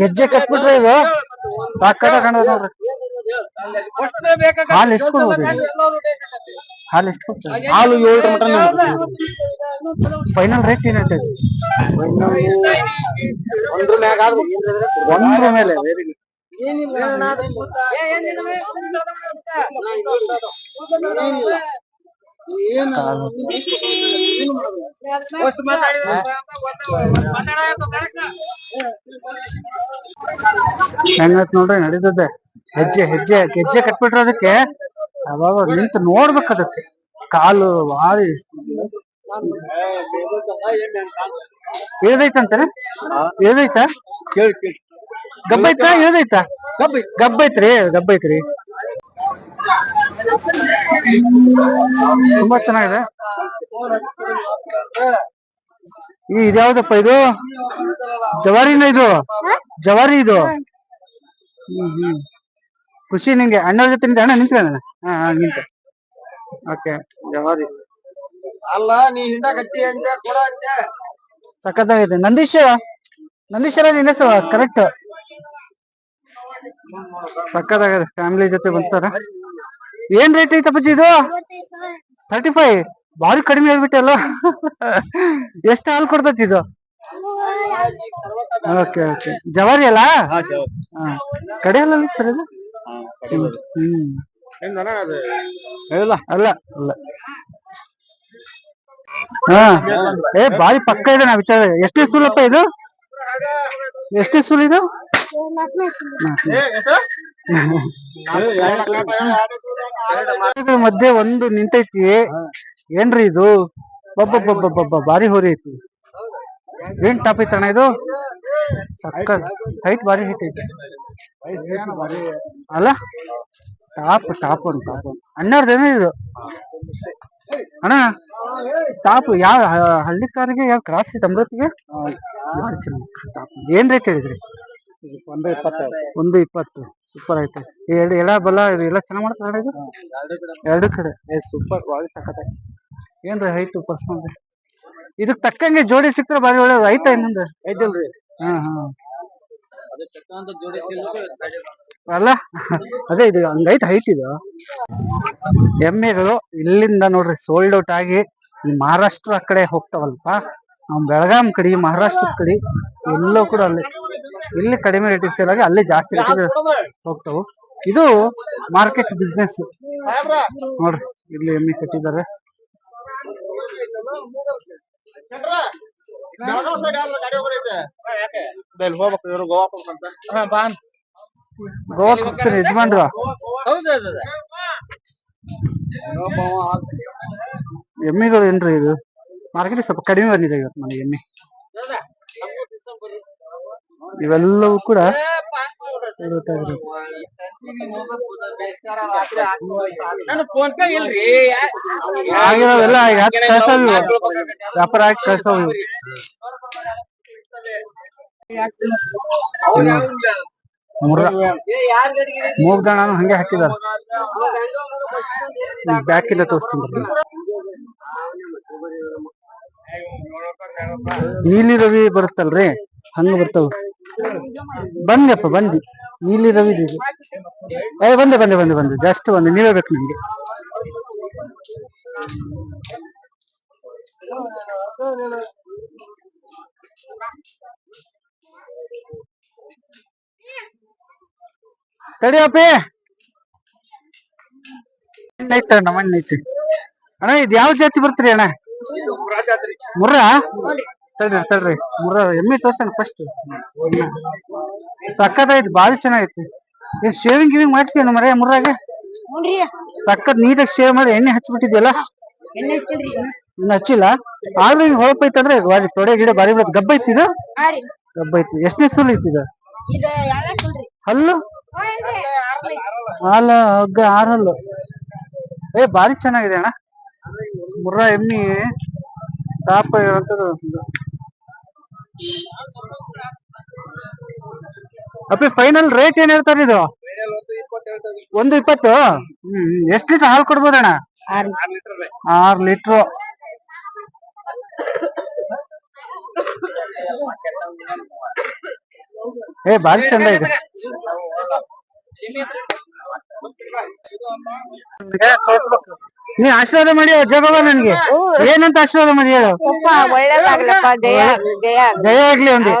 ಗೆಜ್ಜೆ ಕಟ್ಬಿಟ್ರೆ ಇದು? ಸಾಕಾಗ ಕಾಣೋದು ನೋಡ್ರಿ ಹಾಲು ಎಷ್ಟು ಕೊಡ್ಬೋದು? ಹಾಲು ಎಷ್ಟು ಕೊಡ್ತದೆ ಹಾಲು ಏಳರ ಮಟನ್ ಫೈನಲ್ ರೇಟ್ ಏನ್ ಹೇಳ್ತೈತಿ ಒಂದ್ರ ಮ್ಯಾಗ ಒಂದ್ರ ಮೇಲೆ ವೆರಿ ಹೆಂಗತ್ ನೋಡ್ರಿ ನಡೀತದೆ ಹೆಜ್ಜೆ ಹೆಜ್ಜೆ ಹೆಜ್ಜೆ ಕಟ್ಬಿಟ್ರ ಅದಕ್ಕೆ ಅವಾಗ ನಿಂತು ನೋಡ್ಬೇಕು ಅದಕ್ಕೆ. ಕಾಲು ಭಾರಿ ಇಳ್ದೈತಂತಾನೆ ಇಳ್ದೈತ? ಗಬ್ಬ ಐತಾ ಇಳ್ದೈತ? ಗಬ್ಬ ಗಬ್ಬೈತ್ರಿ. ಗಬ್ಬ ಐತ್ರಿ ತುಂಬಾ ಚೆನ್ನಾಗಿದೆ. ಈ ಇದ್ಯಾವ್ದಪ್ಪ ಇದು? ಜವಾರಿನ ಇದು? ಜವಾರಿ ಇದು? ಹ್ಮ್ ಹ್ಮ್. ಖುಷಿ ನಿಂಗೆ ಅಣ್ಣವ್ರ ಜೊತೆ ನಿಂತ ಅಣ್ಣ ನಿಂತ್ಕೊಳ್ಳ ಹಾ ಹಾ ನಿಂತ ಓಕೆ. ಜವಾರಿ ಅಲ್ಲ ನೀ ಹಿಂದ ಕಟ್ಟಿ ಅಂತ ಕೊಡ ಅಂತೆ ಸಖತ್ತಾಗೈತೆ. ನಂದೀಶ ನಂದೀಶರ ನಿನ್ನ ಕರೆಕ್ಟ್ ಸಖತ್ತಾಗದೆ ಫ್ಯಾಮಿಲಿ ಜೊತೆ ಬಂತಾರ ಏನ್ ರೇಟ್ ಐತಪ್ಪ ಇದು? ತರ್ಟಿ ಫೈವ್ ಭಾರಿ ಕಡಿಮೆ ಹೇಳ್ಬಿಟ್ಟಲ್ಲ ಎಷ್ಟು ಹಾಲು ಕೊಡ್ತೈತಿ ಇದು? Okay okay. ಜವಾರಿ ಅಲ್ಲ? ಹಾ ಕಡೆ ಅಲ್ಲ ಸರ್ ಇದು ಹ್ಮ್ ಇಲ್ಲ ಅಲ್ಲ ಅಲ್ಲ. ಹಾ. ಏ ಬಾರಿ ಪಕ್ಕ ಇದೆ ನಾ ವಿಚಾರ. ಎಷ್ಟು ಸುಲಪ್ಪ ಇದು? ಎಷ್ಟೇ ಸೂಲ್ ಇದು? ಮಧ್ಯೆ ಒಂದು ನಿಂತೈತಿ. ಏನ್ರಿ ಇದು? ಬಬ್ಬ ಬಾರಿ ಹೋರಿ ಐತಿ. ಏನ್ ಟಾಪ್ ಐತಣ್ಣ ಇದು? ಸಕ್ಕ ಹೈಟ್ ಬಾರಿ ಹೈಟ್ ಐತಿ. ಅಲ್ಲ? ಟಾಪ್ ಟಾಪ್ ಒಂದು ಟಾಪ್ ಜನ ಇದು? ಅಣ್ಣ ಟಾಪ್ ಯಾವ, ಹಳ್ಳಿ ಕಾರಿಗೆ ಯಾವ ಕ್ರಾಸ್ ಐತೆ ಅಮೃತಿಗೆ ಟಾಪ್ ಏನ್ ರೇಟ್ ಹೇಳಿದ್ರಿ? ಒಂದು ಇಪ್ಪತ್ತು. ಸೂಪರ್ ಐತೆ. ಎರಡು ಎಲ್ಲ ಬಲ ಇದು ಎಲ್ಲ ಚೆನ್ನಾಗಿ ಮಾಡ್ತಾರೆ ಇದು? ಎರಡು ಕಡೆ. ಸೂಪರ್ ಭಾರಿ ಸಖತ್. ಏನ್ರಿ ಹೈಟ್ ಪರ್ಸನಲ್ ಇದಕ್ ತಕ್ಕಂಗೆ ಜೋಡಿ ಸಿಕ್ತಾರೆ ಬಾರಿ ಒಳ್ಳೇದು. ಐತ ಇನ್ನೊಂದು? ಐತಿಲ್ರಿ? ಹಾ ಹಾ. ಅಲ್ಲ, ಅದೇ ಇದು ಹಂಗೈತೆ ಹೈಟ್ ಇದು. ಎಮ್ಮೆಗಳು ಇಲ್ಲಿಂದ ನೋಡ್ರಿ ಸೋಲ್ಡ್ ಔಟ್ ಆಗಿ ಈ ಮಹಾರಾಷ್ಟ್ರ ಕಡೆ ಹೋಗ್ತಾವಲ್ಪ? ನಮ್ ಬೆಳಗಾಂ ಕಡೆ ಮಹಾರಾಷ್ಟ್ರ ಕಡೆ ಎಲ್ಲೋ ಕೂಡ ಅಲ್ಲಿ, ಇಲ್ಲಿ ಕಡಿಮೆ ರೇಟಿಗೆ ಸೇಲ್ ಅಲ್ಲಿ ಜಾಸ್ತಿ ರೇಟಿಗೆ ಹೋಗ್ತಾವು. ಇದು ಮಾರ್ಕೆಟ್ ಬಿಸ್ನೆಸ್ ನೋಡ್ರಿ, ಇಲ್ಲಿ ಎಮ್ಮೆ ಕಟ್ಟಿದ್ದಾರೆ. ಹೋಗ್ತಾರೆ ಯಜಮಾನ್ರು. ಎಮ್ಮೆಗಳು ಏನ್ರಿ ಇದು? ಮಾರ್ಕೆಟ್ ಸ್ವಲ್ಪ ಕಡಿಮೆ ಬಂದಿದೆ ಇವತ್ತು ನನಗೆ ಎಮ್ಮೆ. ಇವೆಲ್ಲವೂ ಕೂಡ ಆಗಿರೋವೆಲ್ಲ. ವ್ಯಾಪಾರ ಆಗಿ ಕಳ್ಸವ್ ಮೂಗ್ದಾಣನು ಹಂಗೆ ಹಾಕಿದಾರ. ಬ್ಯಾಕ್ ಇಂದ ತೋರಿಸ್ತೀನಿ ನೀಲಿ ರವಿ ಬರುತ್ತಲ್ರಿ? ಹಂಗ ಬರ್ತಾವ. ಬಂದೆಪ್ಪ ಬಂದಿ ನೀಲಿ ರವಿ ಏ, ಬಂದೆ ಬಂದೆ ಬಂದೆ ಬಂದೆ. ಜಸ್ಟ್ ಬಂದೆ. ನೀವೇ ಬೇಕು ನಿಮ್ಗೆ ತಡಿಯಪ್ಪಿ ಐತೆ ಅಣ್ಣ, ಮಣ್ಣು ಅಣ್ಣ, ಇದು ಯಾವ ಜಾತಿ ಬರ್ತೀರಿ ಅಣ್ಣ? ಮುರ್ರ? ತಡ್ರಿ ತಡ್ರಿ. ಮುರ ಎಮ್ಮೆ ತೋರ್ಸಣ ಫಸ್ಟ್ ಸಕ್ಕತ್ತೈತಿ ಭಾರಿ ಚೆನ್ನಾಗೈತಿ. ಏನ್ ಶೇವಿಂಗ್ ಗಿವಿಂಗ್ ಮಾಡ್ಸಿ ಏನು ಮರ ಮುರ್ರಾಗೆ ಸಕ್ಕತ್ ನೀಟಾಗಿ ಶೇವ್ ಮಾಡಿ ಎಣ್ಣೆ ಹಚ್ಬಿಟ್ಟಿದ್ಯಲ್ಲ? ಇನ್ನು ಹಚ್ಚಿಲ್ಲ. ಆದ್ರೂ ಹಿಂಗ್ ಹೊಳಪೈತಂದ್ರೆ ಬಾರಿ ತೊಡೆ ಗಿಡ ಬಾರಿ ಬಿಡತ್ ಗಬ್ಬ ಇತ್ತಿದು ಗಬ್ಬ ಐತಿ. ಎಷ್ಟನೇ ಸುಲ್ ಐತಿ ಇದು? ಇದು ಎರಡನೇ ಹಲ್ಲು? ಹಾಲ ಹಗ್ಗ ಆರ್ ಹಲ್ಲು ಏ ಬಾರಿ ಚೆನ್ನಾಗಿದೆ ಅಣ್ಣ. ಮುರ್ರಾ ಎಮ್ಮಿ. ತಾಪ ಇರೋಂಥದ್ದು ಅಪ್ಪಿ ಫೈನಲ್ ರೇಟ್ ಏನ್ ಹೇಳ್ತಾರೆ ಇದು? ಒಂದು ಇಪ್ಪತ್ತು? ಹ್ಮ್ ಎಷ್ಟ್ ಲೀಟರ್ ಹಾಲು ಕೊಡ್ಬೋದಣ್ಣ? R litre. ಏ ಬಾರಿ ಚಂದ ಇದೆ. ನೀ ಆಶೀರ್ವಾದ ಮಾಡಿ ಜಗವ ನನ್ಗೆ. ಏನಂತ ಆಶೀರ್ವಾದ ಮಾಡಿ ಹೇಳು. ಒಳ್ಳೇದಾಗ್ಲಪ್ಪ ಜಯ ಜಯ. ಜಯ ಆಗ್ಲಿ ಒಂದು.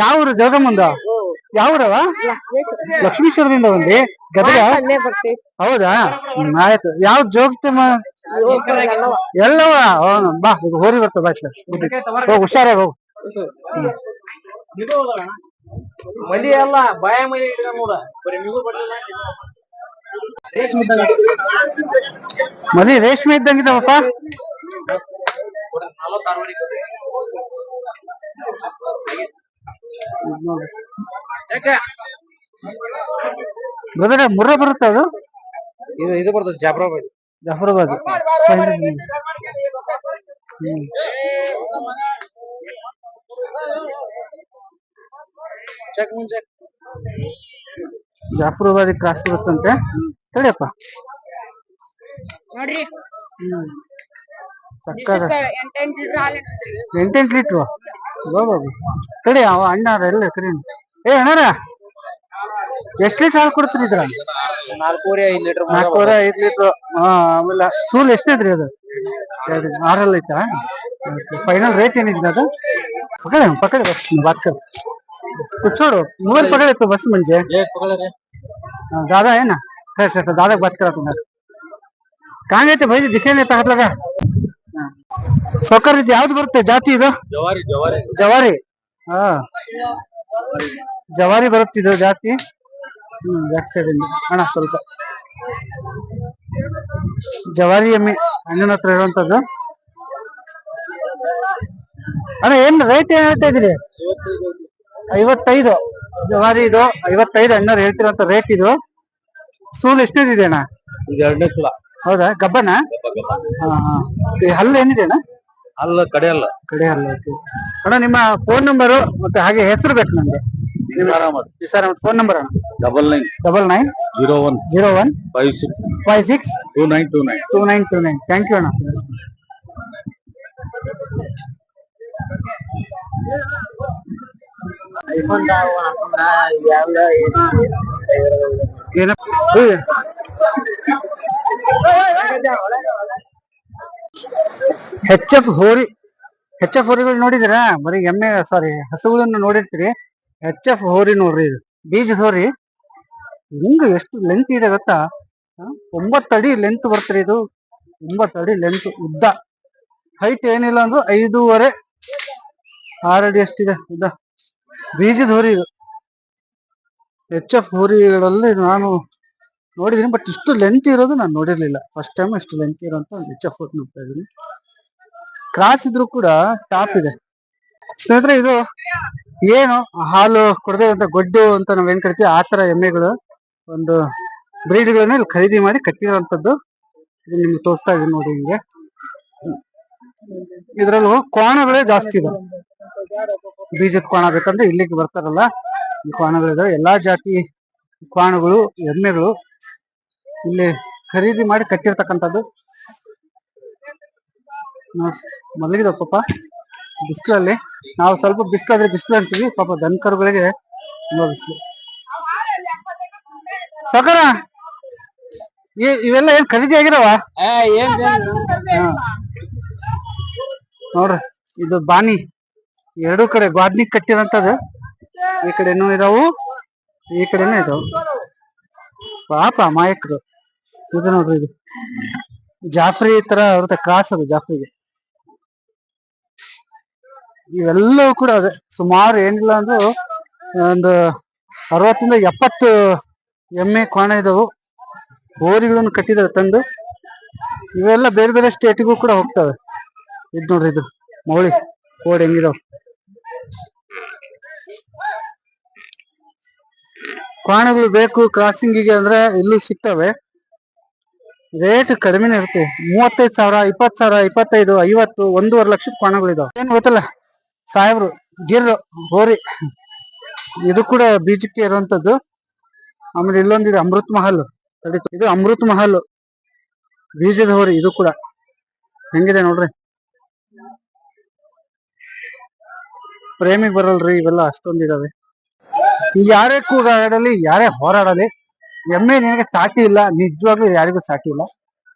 ಯಾವ್ರು ಜಗಮುಂದ? ಯಾವ್ರವ ಲಕ್ಷ್ಮೀಶ್ವರದಿಂದ ಒಂದು. ಗದಗ? ಹೌದಾ? ಆಯ್ತು. ಯಾವ ಜೋಗತೆ ಎಲ್ಲವ? ಬಾ ಈಗ ಹೋರಿ ಬರ್ತ ಬಾ ಹೋಗು ಹೋಗ್ ಹುಷಾರಾಗಿ ಹೋಗು. ಮಲಿ ಅಲ್ಲ ಬಾಯ ಮಲಿ ಇಟ್ಕೊಂಡ್ ನೋಡ ಬರೀ ನೀವು ಬರ್ಲಿಲ್ಲ ಮದಿ ರೇಷ್ಮೆ ಇದ್ದಂಗಿದಾವಪ್ಪ ನಲವತ್ತಾರು ಬ್ರದರ್ ಮುರ್ರ ಬರುತ್ತೆ ಅದು ಇದು ಇದು ಬರ್ತದೆ ಜಾಫರಾಬಾದ್ ಜಫರಾಬಾದ್ ಹ್ಮ್ ಚೆಕ್ ಮುಂಚೆ ಜಾಫರಾಬಾದಿ ಕ್ರಾಸ್ ಬರುತ್ತಂತೆ ತಡಿಯಪ್ಪ ನೋಡ್ರಿ. ಸಕ್ಕದ. ಎಂಟೆಂಟು ಲೀಟ್ರು ಬಾಬಾಬು ತಡಿ ಅವ ಅಣ್ಣ ಅದ ಎಲ್ಲ ಕರೀನ್ ಏ ಅಣ್ಣರ ಎಷ್ಟು ಲೀಟ್ರ್ ಹಾಲು ಕೊಡ್ತೀರಿ ಇದ್ರ ನಾಲ್ಕೂವರೆ ಐದು ಲೀಟ್ರ್ ನಾಲ್ಕೂವರೆ ಐದು ಲೀಟ್ರು. ಹಾ ಆಮೇಲೆ ಸೂಲ್ ಎಷ್ಟಿದ್ರಿ ಅದು? ಆರಲ್ಲಿ ಐತಾ? ಫೈನಲ್ ರೇಟ್ ಏನಿದೆ ಅದು? ಪಕಡೆ ಪಕಡೆ ಬಸ್ ಬಾತ್ ಕರ್. ಕುಚ್ಚೋಡು ಮೊಬೈಲ್ ಪಕಡೆ ಇತ್ತು ಬಸ್ ಮುಂಜೆ ದಾದಾ ಏನಾ? हाँ, दादा है ना ठहर ठहर ठहर, दादा को बात करा तुम्हारे कहाँ गए थे भाई दिखे नहीं हाथ लगा ಸೊಕ್ಕರ್ ಇದು ಯಾವ್ದು ಬರುತ್ತೆ ಜಾತಿ ಇದು ಜವಾರಿ ಜವಾರಿ ಜವಾರಿ ಹಾ ಜವಾರಿ ಬರುತ್ತಿದ್ದು ಜಾತಿ ಹ್ಮ್ ಬ್ಯಾಕ್ ಸೈಡ್ ಇಂದ ಅಣ್ಣ ಸ್ವಲ್ಪ ಜವಾರಿ ಎಮ್ಮೆ ಅಣ್ಣನ ಹತ್ರ ಇರುವಂತದ್ದು ಅಣ್ಣ ಏನ್ ರೇಟ್ ಏನ್ ಹೇಳ್ತಾ ಇದೀರಿ ಐವತ್ತೈದು ಜವಾರಿ ಇದು ಐವತ್ತೈದು ಅಣ್ಣವ್ರು ಹೇಳ್ತಿರೋಂತ ರೇಟ್ ಇದು ಸೂಲ್ ಎಷ್ಟೇ ಅಣ್ಣ ಇದು ಎರಡನೇ ಸಲ. ಹೌದಾ? ಗಬ್ಬನ? ಹಾ ಹಾ. ಈ ಹಲ್ಲು ಏನಿದೆ ಅಣ್ಣ ಅಲ್ಲ ಕಡೆ ಅಲ್ಲ ಕಡೆ ಅಲ್ಲ ಅಣ್ಣ ನಿಮ್ಮ ಫೋನ್ ನಂಬರು ಮತ್ತೆ ಹಾಗೆ ಹೆಸರು ಬೇಕು ನಮ್ಗೆ. ಫೋನ್ ನಂಬರ್ ಅಣ್ಣ. Double nine double nine zero one zero one five six five six two nine two nine two nine two nine thank you ಅಣ್ಣ ಹೆಚ್ ಎಫ್ ಹೋರಿ ಹೆಚ್ ಎಫ್ ಹೋರಿಗಳು ನೋಡಿದಿರಾ ಬರೀ ಎಮ್ಮೆ ಸಾರಿ ಹಸುಗಳನ್ನು ನೋಡಿರ್ತೀರಿ. ಹೆಚ್ ಎಫ್ ಹೋರಿ ನೋಡ್ರಿ ಇದು. ಬೀಜ ಹೋರಿ. ಹಿಂಗ ಎಷ್ಟು ಲೆಂತ್ ಇದೆ ಗೊತ್ತಾ? ಒಂಬತ್ತು ಅಡಿ ಲೆಂತ್ ಬರ್ತೀರಿ ಇದು. ಒಂಬತ್ತು ಅಡಿ ಲೆಂತ್ ಉದ್ದ. ಹೈಟ್ ಏನಿಲ್ಲ ಅಂದ್ರೆ ಐದೂವರೆ. ಆರು ಅಡಿ ಅಷ್ಟಿದೆ ಉದ್ದ. ಬೀಜದ ಹೋರಿ ಇದು. ಎಚ್ ಎಫ್ ಹೋರಿಗಳಲ್ಲಿ ನಾನು ನೋಡಿದ್ದೀನಿ ಬಟ್ ಇಷ್ಟು ಲೆಂತ್ ಇರೋದು ನಾನು ನೋಡಿರಲಿಲ್ಲ. ಫಸ್ಟ್ ಟೈಮ್ ಇಷ್ಟು ಲೆಂತ್ ಇರೋಂತ ಒಂದು ಎಚ್ ಎಫ್ ಹೋರಿ ನೋಡ್ತಾ ಇದ್ದೀನಿ. ಕ್ರಾಸ್ ಇದ್ರೂ ಕೂಡ ಟಾಪ್ ಇದೆ. ಸ್ನೇಹಿತರೆ, ಇದು ಏನು ಹಾಲು ಕೊಡದೆ ಅಂತ ಗೊಡ್ಡು ಅಂತ ನಾವೇನ್ ಕರಿತೀವಿ, ಆ ತರ ಎಮ್ಮೆಗಳು ಒಂದು ಬ್ರೀಡ್ಗಳನ್ನ ಇಲ್ಲಿ ಖರೀದಿ ಮಾಡಿ ಕಟ್ಟಿರೋಂಥದ್ದು ಇದು ನಿಮ್ಗೆ ತೋರಿಸ್ತಾ ಇದೀನಿ ನೋಡಿ ಹಿಂಗೆ. ಇದ್ರಲ್ಲೂ ಕೋಣಗಳೇ ಜಾಸ್ತಿ ಇದೆ ಬೀಜದ ಕೋಣ ಬೇಕಂದ್ರೆ ಇಲ್ಲಿಗೆ ಬರ್ತಾರಲ್ಲ. ಈ ಕೋಣಗಳಿದಾವೆ ಎಲ್ಲಾ ಜಾತಿ ಕ್ವಾಣಗಳು ಎಮ್ಮೆಗಳು ಇಲ್ಲಿ ಖರೀದಿ ಮಾಡಿ ಕಟ್ಟಿರ್ತಕ್ಕಂಥದ್ದು. ಮಲಗಿದವ ಪಾಪ ಬಿಸಿಲಲ್ಲಿ. ನಾವು ಸ್ವಲ್ಪ ಬಿಸಿಲಾದ್ರೆ ಬಿಸಿಲು ಅಂತೀವಿ. ಪಾಪ ದನಕರುಗಳಿಗೆ ತುಂಬಾ ಬಿಸಿಲು. ಸಕರ ಇವೆಲ್ಲ ಏನ್ ಖರೀದಿ ಆಗಿರವ ನೋಡ್ರಿ ಇದು ಬಾನಿ. ಎರಡು ಕಡೆ ಬಾಣಿ ಕಟ್ಟಿರಂತದ್ದು ಈ ಕಡೆನೂ ಇದಾವು, ಈ ಕಡೆನೂ ಇದಾವು. ಪಾಪ ಮಾಯಕರು ಇದು ನೋಡ್ರಿ ಇದು. ಜಾಫ್ರಿ ತರ ಅವ್ರದ್ದು ಕ್ರಾಸ್ ಅದು ಜಾಫ್ರಿಗೆ. ಇವೆಲ್ಲವೂ ಕೂಡ ಅದೇ. ಸುಮಾರು ಏನಿಲ್ಲ ಅಂದ್ರು ಒಂದು ಅರವತ್ತರಿಂದ ಎಪ್ಪತ್ತು ಎಮ್ಮೆ ಕೋಣ ಇದಾವು. ಹೋರಿಗಳನ್ನು ಕಟ್ಟಿದ್ದಾರೆ ತಂದು. ಇವೆಲ್ಲ ಬೇರೆ ಬೇರೆ ಸ್ಟೇಟಿಗೂ ಕೂಡ ಹೋಗ್ತವೆ. ಇದು ನೋಡ್ರಿ ಇದು. ಮೌಳಿ ಕೋಡ್ ಹೆಂಗಿದಾವ್. ಕ್ವಾಣಗಳು ಬೇಕು ಕ್ರಾಸಿಂಗಿಗೆ ಅಂದ್ರೆ ಇಲ್ಲೂ ಸಿಗ್ತವೆ. ರೇಟ್ ಕಡಿಮೆನೇ ಇರುತ್ತೆ. ಮೂವತ್ತೈದು ಸಾವಿರ, ಇಪ್ಪತ್ತು ಸಾವಿರ, ಇಪ್ಪತ್ತೈದು, ಐವತ್ತು, ಒಂದೂವರೆ ಲಕ್ಷದ ಕ್ವಾಣಗಳಿದಾವೆ ಏನು ಗೊತ್ತಲ್ಲ, ಸಾಹೇಬ್ರು, ಗಿರ್, ಹೋರಿ, ಇದು ಕೂಡ ಬೀಜಕ್ಕೆ ಇರುವಂತದ್ದು. ಆಮೇಲೆ ಇಲ್ಲೊಂದಿದೆ ಅಮೃತ್ ಮಹಲ್. ಇದು ಅಮೃತ್ ಮಹಲ್. ಬೀಜದ ಹೋರಿ, ಇದು ಕೂಡ. ಹೆಂಗಿದೆ ನೋಡ್ರಿ? ಪ್ರೇಮಿಗೆ ಬರಲ್ರಿ, ಇವೆಲ್ಲ ಅಷ್ಟೊಂದಿದಾವೆ. ಯಾರೇ ಕೂಗಾಡಲಿ, ಯಾರೇ ಹೋರಾಡಲಿ, ಎಮ್ಮೆ ನಿನಗೆ ಸಾಟಿ ಇಲ್ಲ, ನಿಜವಾಗ್ಲೂ ಯಾರಿಗೂ ಸಾಟಿ ಇಲ್ಲ.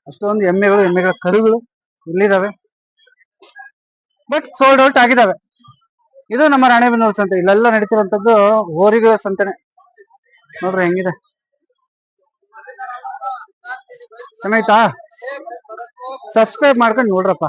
ಅಷ್ಟೊಂದು ಎಮ್ಮೆಗಳು, ಎಮ್ಮೆಗಳ ಕರುಗಳು ಇಲ್ಲಿದಾವೆ ಬಟ್ ಸೋಲ್ಡ್ ಔಟ್ ಆಗಿದಾವೆ ಇದು ನಮ್ಮ ರಾಣೆಬೆನ್ನೂರು ಸಂತೆ. ಇಲ್ಲೆಲ್ಲ ನಡೀತಿರುವಂತದ್ದು ಹೋರಿಗಳ ಸಂತೆನೆ. ನೋಡ್ರಿ ಹೆಂಗಿದೆ. ಚೆನ್ನಾಯ್ತಾ ಸಬ್ಸ್ಕ್ರೈಬ್ ಮಾಡ್ಕೊಂಡು ನೋಡ್ರಪ್ಪ.